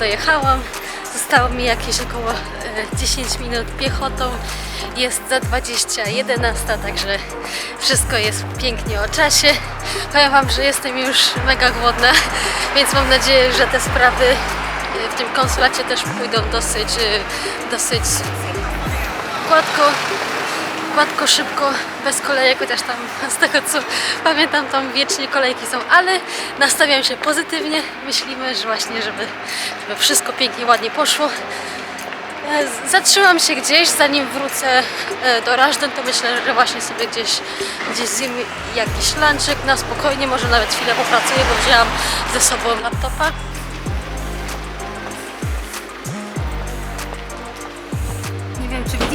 dojechałam. Zostało mi jakieś około e, 10 minut piechotą. Jest za 20.11, także wszystko jest pięknie o czasie. Powiem Wam, że jestem już mega głodna, więc mam nadzieję, że te sprawy e, w tym konsulacie też pójdą dosyć, e, dosyć gładko, gładko, szybko, bez kolejek, chociaż tam z tego co pamiętam, tam wiecznie kolejki są, ale nastawiam się pozytywnie. Myślimy, że właśnie, żeby, żeby wszystko pięknie, ładnie poszło. E, Zatrzymam się gdzieś, zanim wrócę e, do Rażdżan, to myślę, że właśnie sobie gdzieś, gdzieś zjem jakiś lunchek na spokojnie, może nawet chwilę popracuję, bo wzięłam ze sobą laptopa.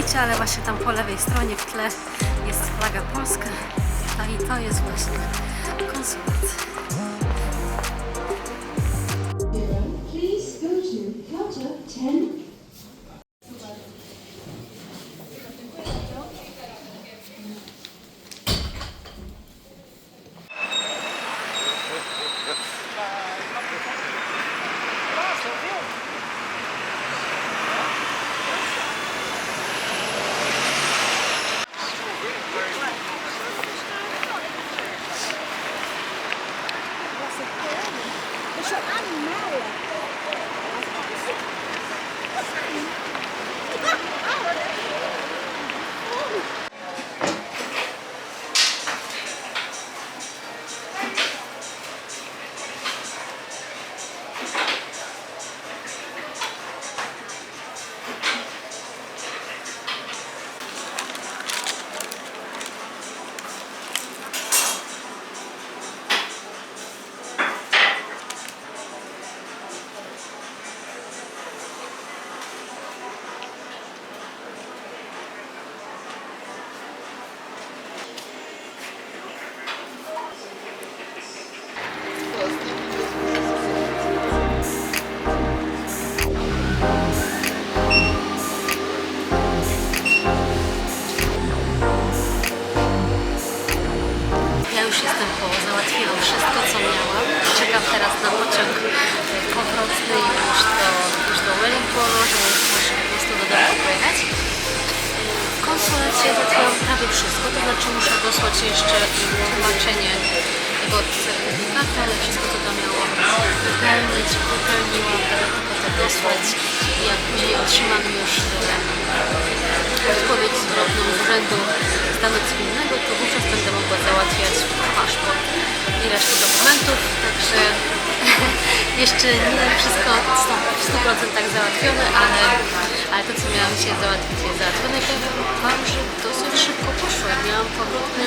Widzicie, ale właśnie tam po lewej stronie w tle jest flaga polska. No i to jest właśnie konsulat. Załatwiłam prawie wszystko, to znaczy muszę dosłać jeszcze tłumaczenie tego certyfikatu, ale wszystko co tam miałam wypełnić, wypełniłam, teraz tylko to dosłać i jak później otrzymam już odpowiedź zwrotną z Urzędu Stanu Cywilnego, to wówczas będę mogła załatwiać paszport i resztę dokumentów, także jeszcze nie wszystko w 100% załatwione, ale, ale to co miałam dzisiaj załatwić jest załatwione powiem Wam, że dosyć szybko poszło. Ja miałam powrotny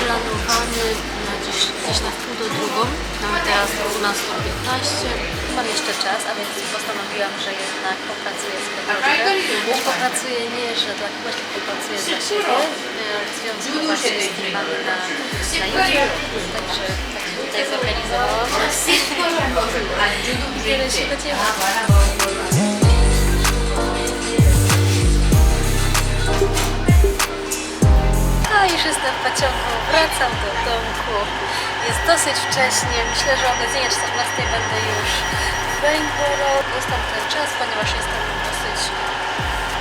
planowany na gdzieś, gdzieś na wpół do drugą, mamy teraz 12.15, mam jeszcze czas, a więc postanowiłam, że jednak popracuję sobie troszkę. Już popracuję nie, że dla kogoś, tylko popracuję dla siebie, e, w związku właśnie z filmami na, na YouTube, także tak się tutaj zorganizowałam. Wiele się. No już jestem w pociągu, wracam do domku. Jest dosyć wcześnie, myślę, że o godzinie 14 będę już w Bainborough. Jest tam ten czas, ponieważ jestem dosyć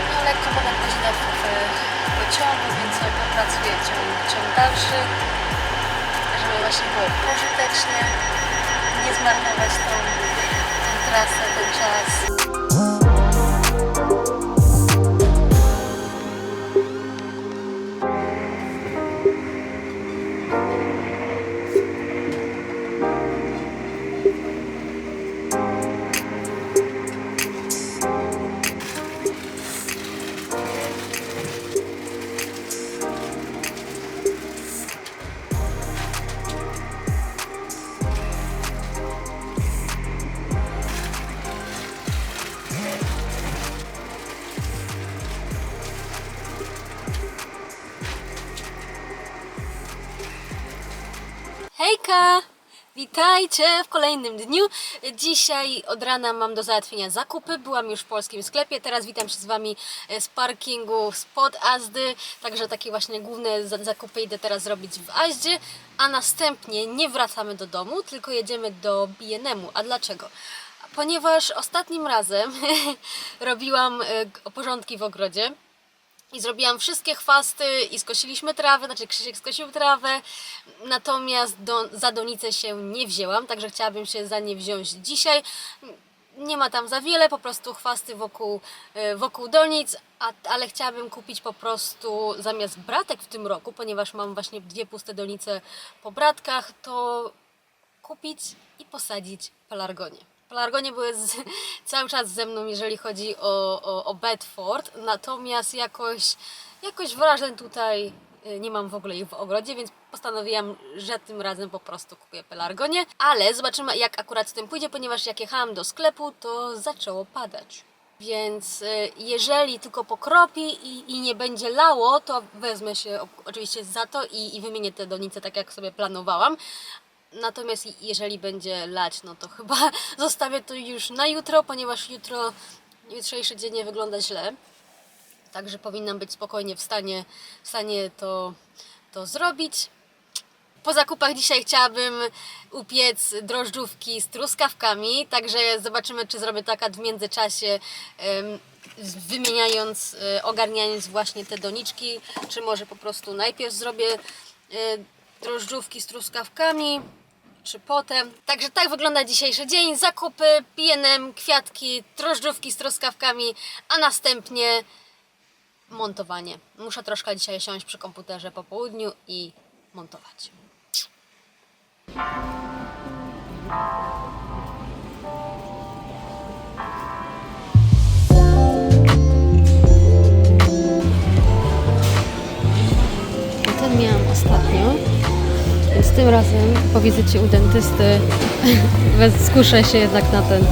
no, lekko ponad godzinę w, w pociągu, więc sobie popracuję ciąg, ciąg dalszy, żeby właśnie było pożytecznie, nie zmarnować tą, tą trasę, ten czas. Witajcie w kolejnym dniu. Dzisiaj od rana mam do załatwienia zakupy. Byłam już w polskim sklepie. Teraz witam się z Wami e, z parkingu spod Azdy. Także takie właśnie główne za- zakupy idę teraz zrobić w Aździe. A następnie nie wracamy do domu, tylko jedziemy do B&M-u. A dlaczego? Ponieważ ostatnim razem robiłam e, porządki w ogrodzie. I zrobiłam wszystkie chwasty i skosiliśmy trawę, znaczy Krzysiek skosił trawę, natomiast do, za donicę się nie wzięłam, także chciałabym się za nie wziąć dzisiaj. Nie ma tam za wiele, po prostu chwasty wokół, e, wokół donic, a, ale chciałabym kupić po prostu zamiast bratek w tym roku, ponieważ mam właśnie dwie puste donice po bratkach, to kupić i posadzić pelargonie. Pelargonie były z, cały czas ze mną, jeżeli chodzi o, o, o Bedford, natomiast jakoś, jakoś wrażeń tutaj y, nie mam w ogóle ich w ogrodzie, więc postanowiłam, że tym razem po prostu kupię pelargonie, ale zobaczymy jak akurat z tym pójdzie, ponieważ jak jechałam do sklepu, to zaczęło padać. Więc y, jeżeli tylko pokropi i, i nie będzie lało, to wezmę się oczywiście za to i, i wymienię te donice tak jak sobie planowałam. Natomiast jeżeli będzie lać, no to chyba zostawię to już na jutro, ponieważ jutro, jutrzejszy dzień nie wygląda źle. Także powinnam być spokojnie w stanie, w stanie to, to zrobić. Po zakupach dzisiaj chciałabym upiec drożdżówki z truskawkami, także zobaczymy, czy zrobię takat w międzyczasie, wymieniając, e, ogarniając właśnie te doniczki, czy może po prostu najpierw zrobię e, drożdżówki z truskawkami, czy potem. Także tak wygląda dzisiejszy dzień. Zakupy, PNM, kwiatki, drożdżówki z truskawkami, a następnie montowanie. Muszę troszkę dzisiaj siąść przy komputerze po południu i montować. Ten miałam ostatnio, więc tym razem po wizycie u dentysty skuszę się jednak na ten.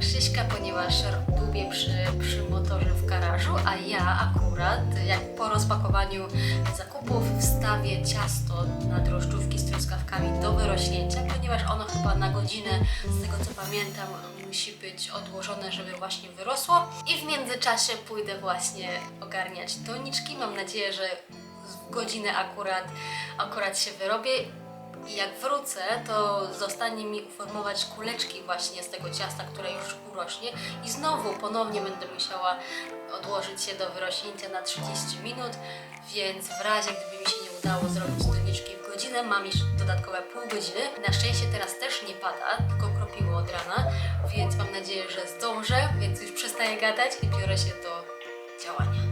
Krzyśka, ponieważ lubię przy, przy motorze w garażu, a ja akurat jak po rozpakowaniu zakupów wstawię ciasto na drożdżówki z truskawkami do wyrośnięcia, ponieważ ono chyba na godzinę, z tego co pamiętam, musi być odłożone, żeby właśnie wyrosło. I w międzyczasie pójdę właśnie ogarniać doniczki. Mam nadzieję, że w godzinę akurat, akurat się wyrobię. I jak wrócę, to zostanie mi uformować kuleczki właśnie z tego ciasta, które już urośnie i znowu ponownie będę musiała odłożyć się do wyrośnięcia na 30 minut, więc w razie gdyby mi się nie udało zrobić doniczki w godzinę, mam jeszcze dodatkowe pół godziny. Na szczęście teraz też nie pada, tylko kropiło od rana, więc mam nadzieję, że zdążę, więc już przestaję gadać i biorę się do działania.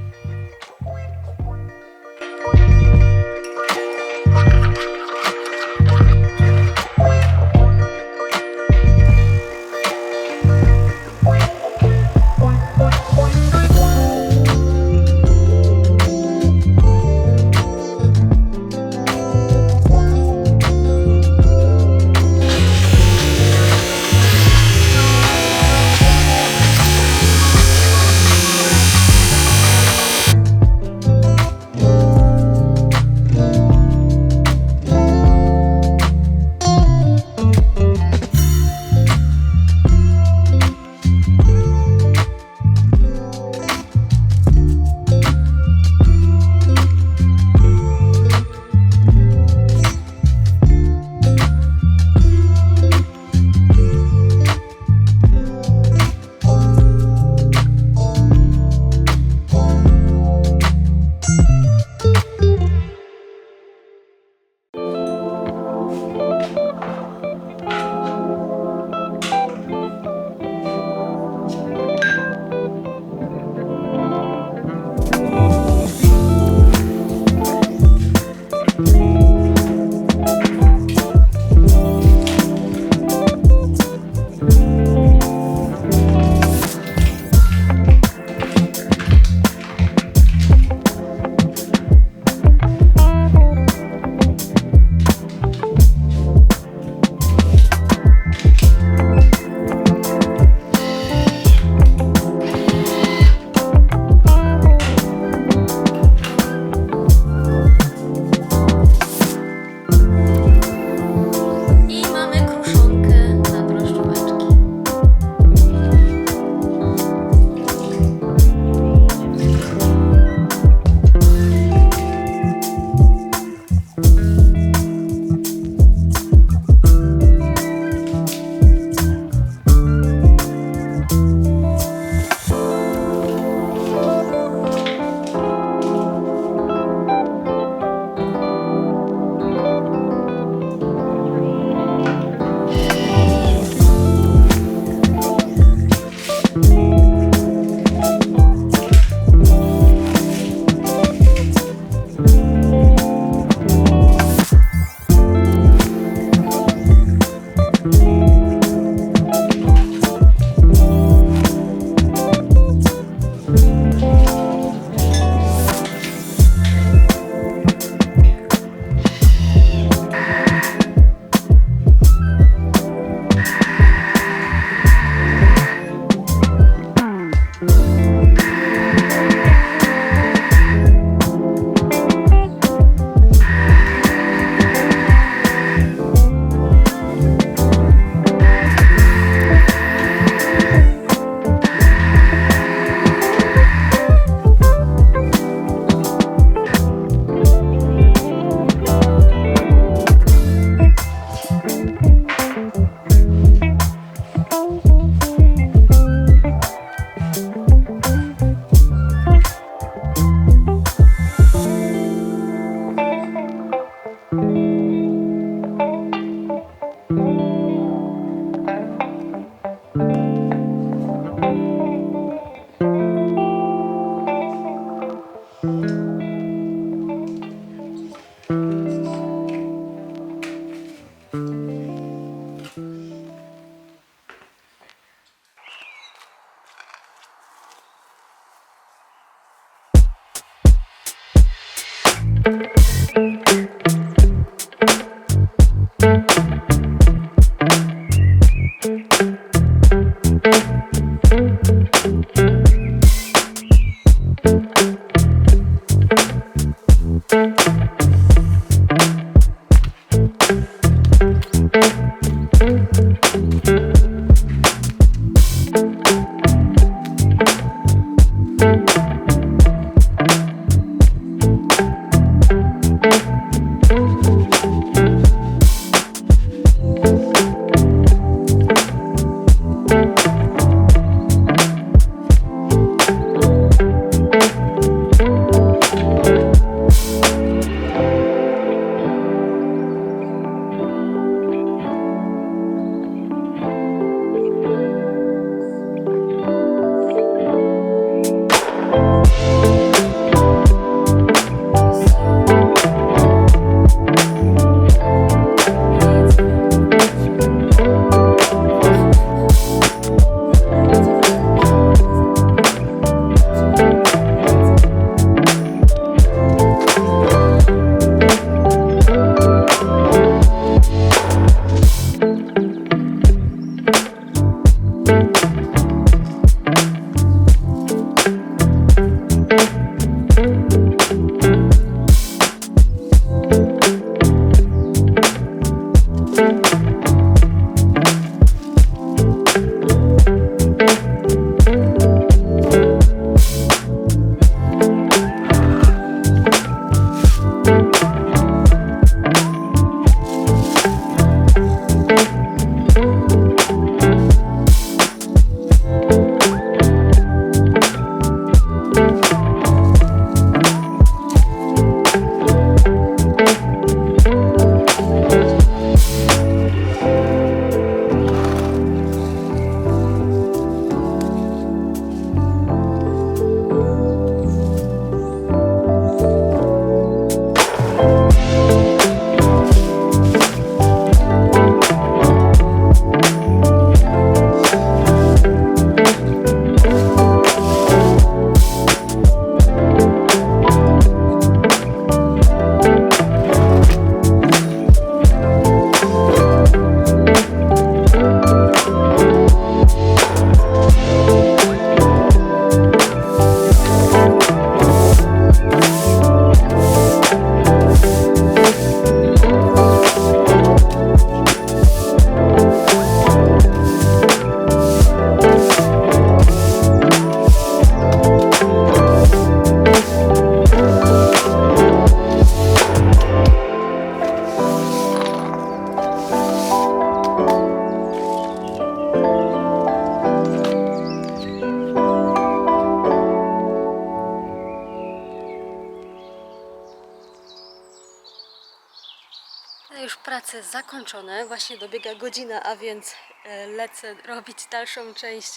Prace zakończone, właśnie dobiega godzina, a więc e, lecę robić dalszą część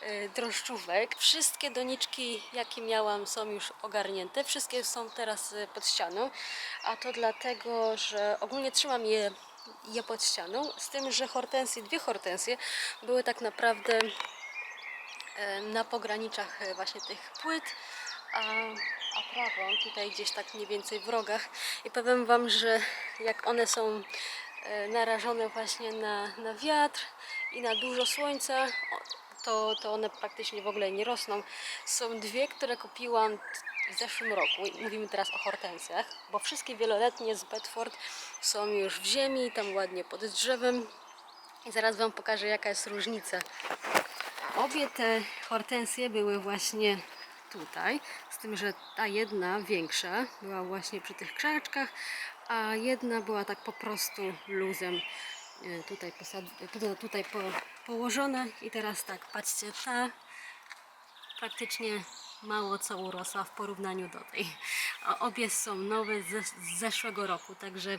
e, drożdżówek. Wszystkie doniczki, jakie miałam, są już ogarnięte. Wszystkie są teraz e, pod ścianą, a to dlatego, że ogólnie trzymam je, je pod ścianą, z tym, że hortensje, dwie hortensje były tak naprawdę na pograniczach właśnie tych płyt, a, a prawą tutaj gdzieś tak mniej więcej w rogach. I powiem Wam, że jak one są narażone właśnie na, na wiatr i na dużo słońca, to, to one praktycznie w ogóle nie rosną. Są dwie, które kupiłam w zeszłym roku. Mówimy teraz o hortensjach, bo wszystkie wieloletnie z Bedford są już w ziemi, tam ładnie pod drzewem. I zaraz Wam pokażę, jaka jest różnica. Obie te hortensje były właśnie tutaj, z tym, że ta jedna większa była właśnie przy tych krzaczkach, a jedna była tak po prostu luzem e, tutaj, tutaj, po... położona i teraz tak, patrzcie, ta praktycznie mało co urosła w porównaniu do tej. A obie są nowe z zeszłego roku, także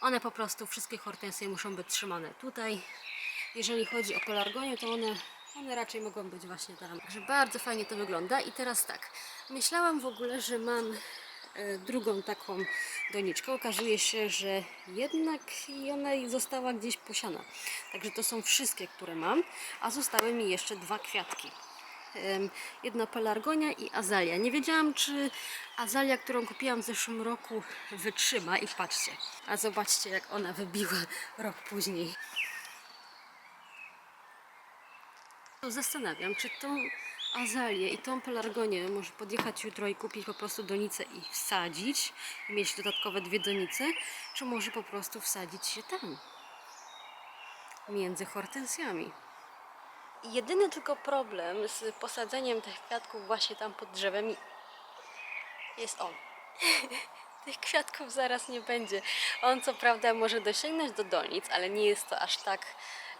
one po prostu, wszystkie hortensje muszą być trzymane tutaj. Jeżeli chodzi o pelargonię, to one, one raczej mogą być właśnie tam. Także bardzo fajnie to wygląda. I teraz tak, myślałam w ogóle, że mam drugą taką doniczkę. Okazuje się, że jednak i ona została gdzieś posiana. Także to są wszystkie, które mam, a zostały mi jeszcze dwa kwiatki. jedna pelargonia i azalia. Nie wiedziałam, czy azalia, którą kupiłam w zeszłym roku, wytrzyma i patrzcie. A zobaczcie, jak ona wybiła rok później. To Zastanawiam, czy tą azalię i tą pelargonię może podjechać jutro i kupić po prostu donicę i wsadzić, mieć dodatkowe dwie donice, czy może po prostu wsadzić się tam, między hortensjami. Jedyny tylko problem z posadzeniem tych kwiatków właśnie tam pod drzewem jest on. Tych kwiatków zaraz nie będzie. On co prawda może dosięgnąć do donic, ale nie jest to aż tak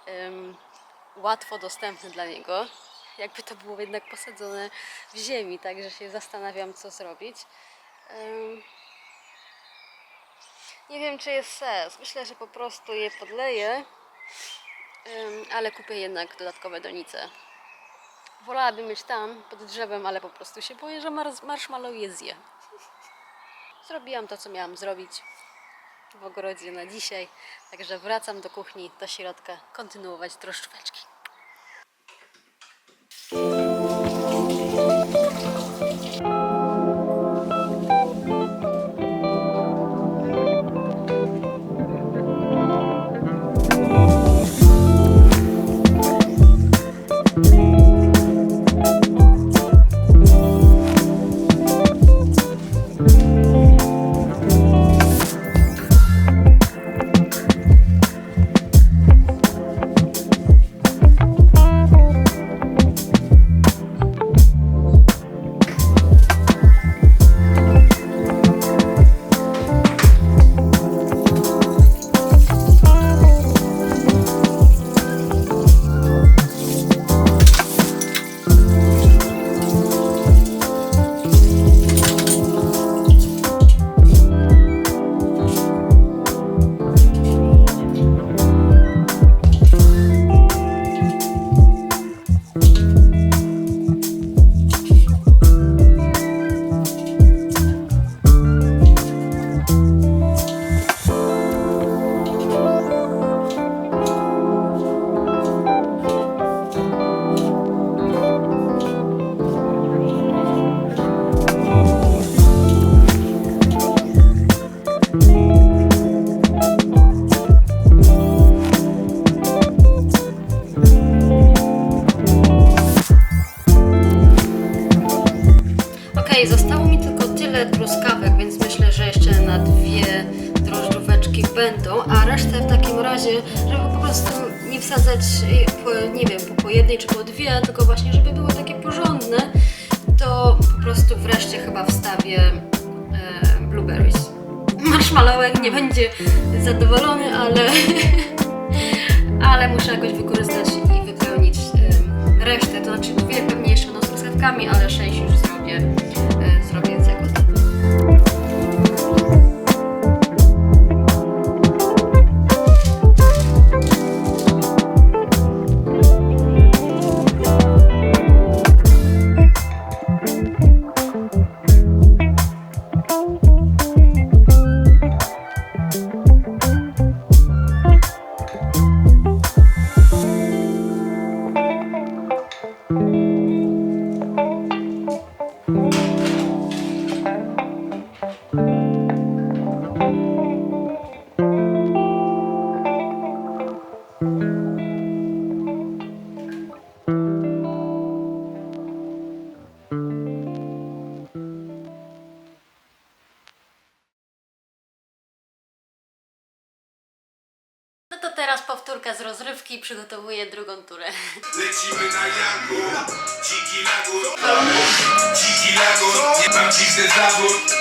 em, łatwo dostępny dla niego. Jakby to było jednak posadzone w ziemi, także się zastanawiam, co zrobić. Nie wiem, czy jest sens. Myślę, że po prostu je podleję, ale kupię jednak dodatkowe donice. Wolałabym mieć tam, pod drzewem, ale po prostu się boję, że mars- marshmallow je zje. Zrobiłam to, co miałam zrobić w ogrodzie na dzisiaj, także wracam do kuchni, do środka, kontynuować drożdżóweczki. A resztę w takim razie, żeby po prostu nie wsadzać, y, po, nie wiem, po, po jednej czy po dwie, tylko właśnie, żeby były takie porządne, to po prostu wreszcie chyba wstawię e, blueberries. Marshmallowek nie będzie zadowolony, ale, ale muszę jakoś wykorzystać i wypełnić em, resztę. To znaczy dwie pewnie jeszcze będą z truskawkami, ale sześć już zrobię, e, zrobię z jagód. Jesus, I would.